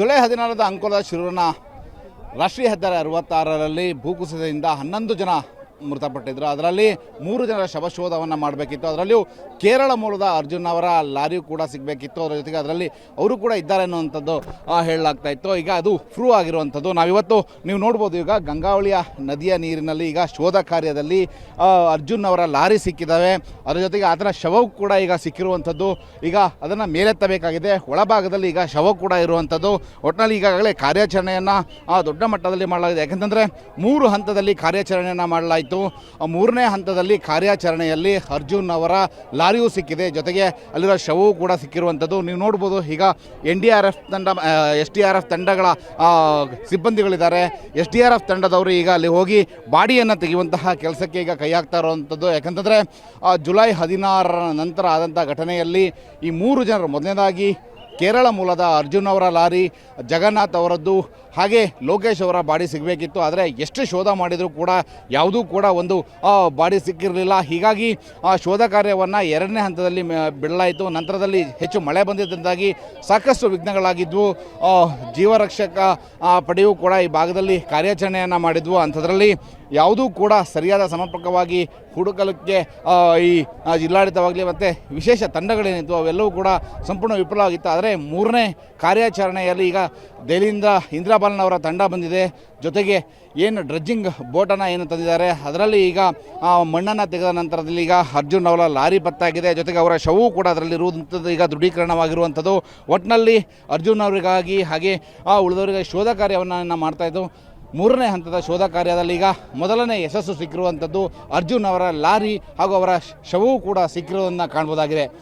July ಹದಿನಾರರ ಅಂಕೋಲದ ಶಿರೂರಿನ ರಾಷ್ಟ್ರೀಯ ಹೆದ್ದಾರಿ ಅರವತ್ತಾರರಲ್ಲಿ ಭೂಕುಸಿತದಿಂದ ಹನ್ನೊಂದು ಜನ ಮೃತಪಟ್ಟಿದ್ದರು ಅದರಲ್ಲಿ ಮೂರು ಜನರ ಶವಶೋಧವನ್ನು ಮಾಡಬೇಕಿತ್ತು. ಅದರಲ್ಲಿಯೂ ಕೇರಳ ಮೂಲದ ಅರ್ಜುನ್ ಅವರ ಲಾರಿಯೂ ಕೂಡ ಸಿಗಬೇಕಿತ್ತು. ಅದರ ಜೊತೆಗೆ ಅದರಲ್ಲಿ ಅವರು ಕೂಡ ಇದ್ದಾರೆ ಅನ್ನುವಂಥದ್ದು ಹೇಳಲಾಗ್ತಾ ಇತ್ತು. ಈಗ ಅದು ಪ್ರೂವ್ ಆಗಿರುವಂಥದ್ದು. ನಾವಿವತ್ತು ನೀವು ನೋಡ್ಬೋದು, ಈಗ ಗಂಗಾವಳಿಯ ನದಿಯ ನೀರಿನಲ್ಲಿ ಈಗ ಶೋಧ ಕಾರ್ಯದಲ್ಲಿ ಅರ್ಜುನ್ ಅವರ ಲಾರಿ ಸಿಕ್ಕಿದ್ದಾವೆ ಅದರ ಜೊತೆಗೆ ಅದರ ಶವವು ಕೂಡ ಈಗ ಸಿಕ್ಕಿರುವಂಥದ್ದು. ಈಗ ಅದನ್ನು ಮೇಲೆತ್ತಬೇಕಾಗಿದೆ. ಒಳಭಾಗದಲ್ಲಿ ಈಗ ಶವ ಕೂಡ ಇರುವಂಥದ್ದು. ಒಟ್ಟಿನಲ್ಲಿ ಈಗಾಗಲೇ ಕಾರ್ಯಾಚರಣೆಯನ್ನು ದೊಡ್ಡ ಮಟ್ಟದಲ್ಲಿ ಮಾಡಲಾಗಿದೆ. ಯಾಕಂತಂದರೆ ಮೂರು ಹಂತದಲ್ಲಿ ಕಾರ್ಯಾಚರಣೆಯನ್ನು ಮಾಡಲಾಯಿತು. ಆ ಮೂರನೇ ಹಂತದಲ್ಲಿ ಕಾರ್ಯಾಚರಣೆಯಲ್ಲಿ ಅರ್ಜುನ್ ಅವರ ಲಾರಿಯೂ ಸಿಕ್ಕಿದೆ. ಜೊತೆಗೆ ಅಲ್ಲಿರೋ ಶವವು ಕೂಡ ಸಿಕ್ಕಿರುವಂಥದ್ದು. ನೀವು ನೋಡ್ಬೋದು ಈಗ ಎನ್ ಡಿ ಆರ್ ಎಫ್ ತಂಡ ಎಸ್ ಡಿ ಆರ್ ಎಫ್ ತಂಡಗಳ ಸಿಬ್ಬಂದಿಗಳಿದ್ದಾರೆ. ಎಸ್ ಡಿ ಆರ್ ಎಫ್ ತಂಡದವರು ಈಗ ಅಲ್ಲಿ ಹೋಗಿ ಬಾಡಿಯನ್ನು ತೆಗೆಯುವಂತಹ ಕೆಲಸಕ್ಕೆ ಈಗ ಕೈ ಹಾಕ್ತಾ ಇರುವಂಥದ್ದು. ಯಾಕಂತಂದರೆ ಜುಲೈ ಹದಿನಾರರ ನಂತರ ಆದಂಥ ಘಟನೆಯಲ್ಲಿ ಈ ಮೂರು ಜನರು, ಮೊದಲನೇದಾಗಿ ಕೇರಳ ಮೂಲದ ಅರ್ಜುನ್ ಅವರ ಲಾರಿ, ಜಗನ್ನಾಥ್ ಅವರದ್ದು ಹಾಗೆ ಲೋಕೇಶ್ ಅವರ ಬಾಡಿ ಸಿಗಬೇಕಿತ್ತು, ಆದರೆ ಎಷ್ಟು ಶೋಧ ಮಾಡಿದರೂ ಕೂಡ ಯಾವುದೂ ಕೂಡ ಒಂದು ಬಾಡಿ ಸಿಕ್ಕಿರಲಿಲ್ಲ. ಹೀಗಾಗಿ, ಆ, ಶೋಧ ಕಾರ್ಯವನ್ನು ಎರಡನೇ ಹಂತದಲ್ಲಿ ಬಿಡಲಾಯಿತು. ನಂತರದಲ್ಲಿ ಹೆಚ್ಚು ಮಳೆ ಬಂದಿದ್ದರಿಂದಾಗಿ ಸಾಕಷ್ಟು ವಿಘ್ನಗಳಾಗಿದ್ವು. ಜೀವರಕ್ಷಕ ಪಡೆಯೂ ಕೂಡ ಈ ಭಾಗದಲ್ಲಿ ಕಾರ್ಯಾಚರಣೆಯನ್ನು ಮಾಡಿದ್ವು. ಅಂಥದ್ರಲ್ಲಿ ಯಾವುದೂ ಕೂಡ ಸರಿಯಾದ ಸಮರ್ಪಕವಾಗಿ ಹುಡುಕಲಿಕ್ಕೆ ಈ ಜಿಲ್ಲಾಡಳಿತವಾಗಲಿ ಮತ್ತು ವಿಶೇಷ ತಂಡಗಳೇನಿತ್ತು ಅವೆಲ್ಲವೂ ಕೂಡ ಸಂಪೂರ್ಣ ವಿಫಲವಾಗಿತ್ತು. ಆದರೆ ಮೂರನೇ ಕಾರ್ಯಾಚರಣೆಯಲ್ಲಿ ಈಗ ದೆಹಲಿಯಿಂದ ಇಂದ್ರಾಬಾಲನ್ ಅವರ ತಂಡ ಬಂದಿದೆ. ಜೊತೆಗೆ ಏನು ಡ್ರೆಜ್ಜಿಂಗ್ ಬೋಟನ್ನು ಏನು ತಂದಿದ್ದಾರೆ, ಅದರಲ್ಲಿ ಈಗ ಮಣ್ಣನ್ನು ತೆಗೆದ ನಂತರದಲ್ಲಿ ಈಗ ಅರ್ಜುನ್ ಅವರ ಲಾರಿ ಪತ್ತಾಗಿದೆ ಜೊತೆಗೆ ಅವರ ಶವೂ ಕೂಡ ಅದರಲ್ಲಿ ಇರುವಂಥದ್ದು ಈಗ ದೃಢೀಕರಣವಾಗಿರುವಂಥದ್ದು ಒಟ್ಟಿನಲ್ಲಿ ಅರ್ಜುನ್ ಅವರಿಗಾಗಿ ಹಾಗೆ, ಆ ಉಳಿದವರಿಗೆ ಶೋಧ ಕಾರ್ಯವನ್ನು ಮಾಡ್ತಾಯಿದ್ದು ಮೂರನೇ ಹಂತದ ಶೋಧ ಕಾರ್ಯದಲ್ಲಿ ಈಗ ಮೊದಲನೇ ಯಶಸ್ಸು ಸಿಕ್ಕಿರುವಂಥದ್ದು ಅರ್ಜುನ್ ಅವರ ಲಾರಿ ಹಾಗೂ ಅವರ ಶವವೂ ಕೂಡ ಸಿಕ್ಕಿರೋದನ್ನು ಕಾಣ್ಬೋದಾಗಿದೆ.